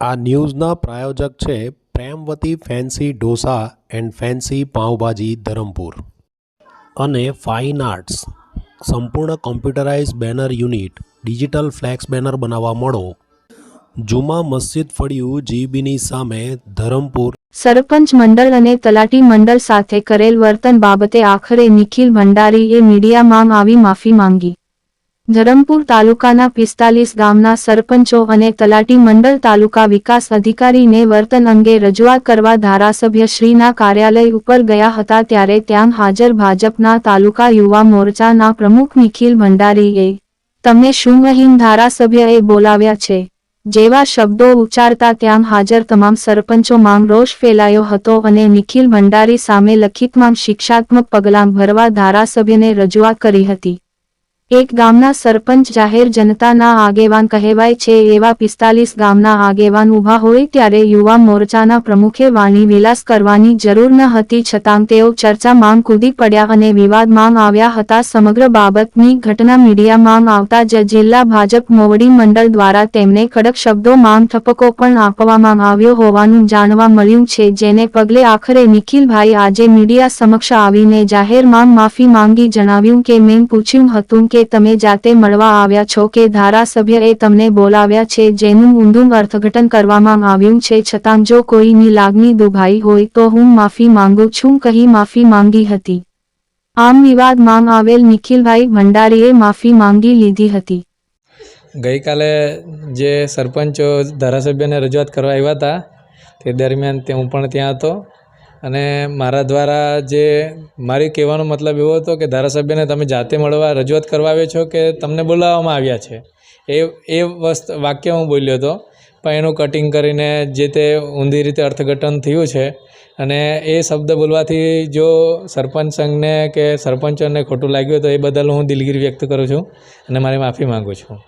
આ ન્યૂઝના પ્રાયોજક છે Premvati fancy dosa and fancy pav bhaji Dharampur. અને ફાઇન આર્ટ્સ. સંપૂર્ણ computerise banner unit, digital flex banner બનાવવા મળો. જુમા મસ્જિદ ફળિયું જીબીની સામે ધરમપુર. સરપંચ મંડળ અને તલાટી મંડળ સાથે કરેલ વર્તન બાબતે આખરે નિખિલ ભંડારીએ મીડિયામાં આવી માફી માંગી. ધરમપુર તાલુકાના પિસ્તાલીસ ગામના સરપંચો અને તલાટી મંડળ તાલુકા વિકાસ અધિકારીને વર્તન અંગે રજૂઆત કરવા ધારાસભ્ય શ્રીના કાર્યાલય ઉપર ગયા હતા ત્યારે ત્યાં હાજર ભાજપના તાલુકા યુવા મોરચાના પ્રમુખ નિખિલ ભંડારીએ તમને શું ધારાસભ્યએ બોલાવ્યા છે? જેવા શબ્દો ઉચ્ચારતા ત્યાં હાજર તમામ સરપંચોમાં રોષ ફેલાયો હતો અને નિખિલ ભંડારી સામે લખિતમાં શિક્ષાત્મક પગલાં ભરવા ધારાસભ્યને રજૂઆત કરી હતી. એક ગામના સરપંચ જાહેર જનતાના આગેવાન કહેવાય છે એવા પિસ્તાલીસ ગામના આગેવાન ઊભા હોય ત્યારે યુવા મોરચાના પ્રમુખે વાણી વિલાસ કરવાની જરૂર ન હતી, છતાં તેઓ ચર્ચા માંગ કૂદી પડ્યા અને વિવાદ માંગ આવ્યા હતા. સમગ્ર બાબતની ઘટના મીડિયામાં આવતા જ જિલ્લા ભાજપ મોવડી મંડળ દ્વારા તેમને કડક શબ્દોમાં ઠપકો પણ આપવામાં આવ્યો હોવાનું જાણવા મળ્યું છે, જેને પગલે આખરે નિખિલભાઈ આજે મીડિયા સમક્ષ આવીને જાહેર માંગ માફી માંગી જણાવ્યું કે, મેં પૂછ્યું હતું કે તમે જાતે મળવા આવ્યા છો કે ધારાસભ્યએ તમને બોલાવ્યા છે જેનું ઊંધું અર્થઘટન કરવામાં આવ્યું છે. છતાં જો કોઈની લાગણી દુભાઈ હોય તો હું માફી માંગુ છું, કહી માફી માંગી હતી. આમ વિવાદમાં આવેલ નિખિલભાઈ ભંડારીએ માફી માંગી લીધી હતી. ગઈકાલે જે સરપંચો ધારાસભ્યને રજૂઆત કરવા આવ્યા હતા, તે દરમિયાન હું પણ ત્યાં હતો. અને મારા દ્વારા જે મારી કહેવાનો મતલબ એવો હતો કે ધારાસભ્યને તમે જાતે મળવા રજૂઆત કરવા આવ્યા છો કે તમને બોલાવવામાં આવ્યા છે? એ એ વસ્ત, વાક્ય હું બોલ્યો હતો. પણ એનું કટિંગ કરીને જે તે ઊંધી રીતે અર્થઘટન થયું છે અને એ શબ્દ બોલવાથી જો સરપંચ સંઘને કે સરપંચોને ખોટું લાગ્યું તો એ બદલ હું દિલગીરી વ્યક્ત કરું છું અને મારી માફી માગું છું.